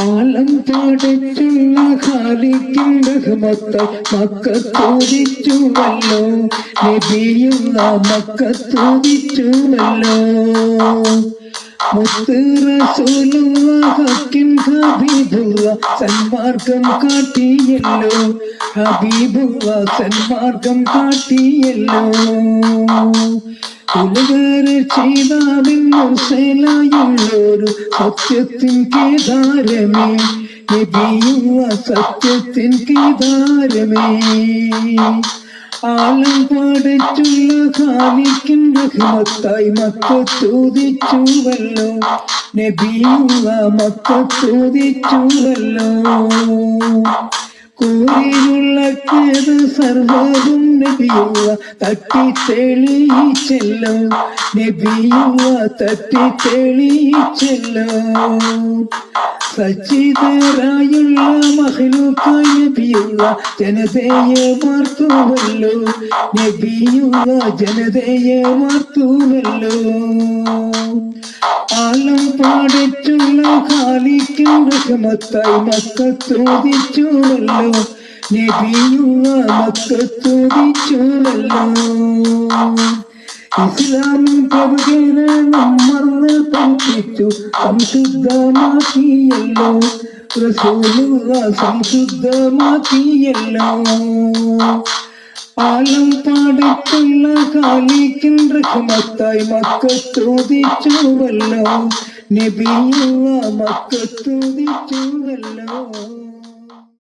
ആലം പാടച്ചുള്ള ഖാലിക്കും ബഹുമത്ത മക്കത്തോദിച്ചുവല്ലോ. നബിയുള്ള മക്കത്തോദിച്ചുവല്ലോ. സന്മാർഗം കാട്ടിയല്ലോ. ഹബീബുള്ള സന്മാർഗം കാട്ടിയല്ലോ. ഉലകേറെ ചെയ്താവിന്നൊരു സത്യത്തിൻ കേദാരമേ. നബിയുള്ള സത്യത്തിൻ കേദാരമേ. ആലം പാടിച്ചുള്ള ഖാലിക്കിൻ റഹ്മത്തായി മക്ക ചോദിച്ചുവല്ലോ. നബിയുള്ള മക്ക ചോദിച്ചുവല്ലോ. കൂരിലുള്ള കേത് സർവവും നബിയുള്ള തട്ടി തെളിയിച്ചല്ലോ നബിയുള്ള തട്ടി തെളിയിച്ചല്ലോ സച്ചിതരായുള്ള മഹലൂക്കായി നബിയുള്ള ജനതയെ മാർത്തുവല്ലോ. നബിയുള്ള ജനതയെ മാർത്തുവല്ലോ. ആലം പാടിച്ചുള്ള പാടച്ചുള്ള മക്കൾ റഹ്മത്തായി മക്കത്തോദിച്ചുവല്ലോ നബിയുള്ള മക്കത്തോദിച്ചുവല്ലോ ഇസ്ലാമിൻ പ്രഭുകേനെ മറന്ന് പഠിപ്പിച്ചു സംശുദ്ധമാക്കിയല്ലോ. റസൂലുള്ള സംശുദ്ധമാക്കിയല്ലോ. ആലം പാടിത്തുള്ള കാലിക്കിൻ റഹ്മത്തായി മക്കത്തോദിച്ചുവല്ലോ നബിയുള്ള മക്കത്തോദിച്ചുവല്ലോ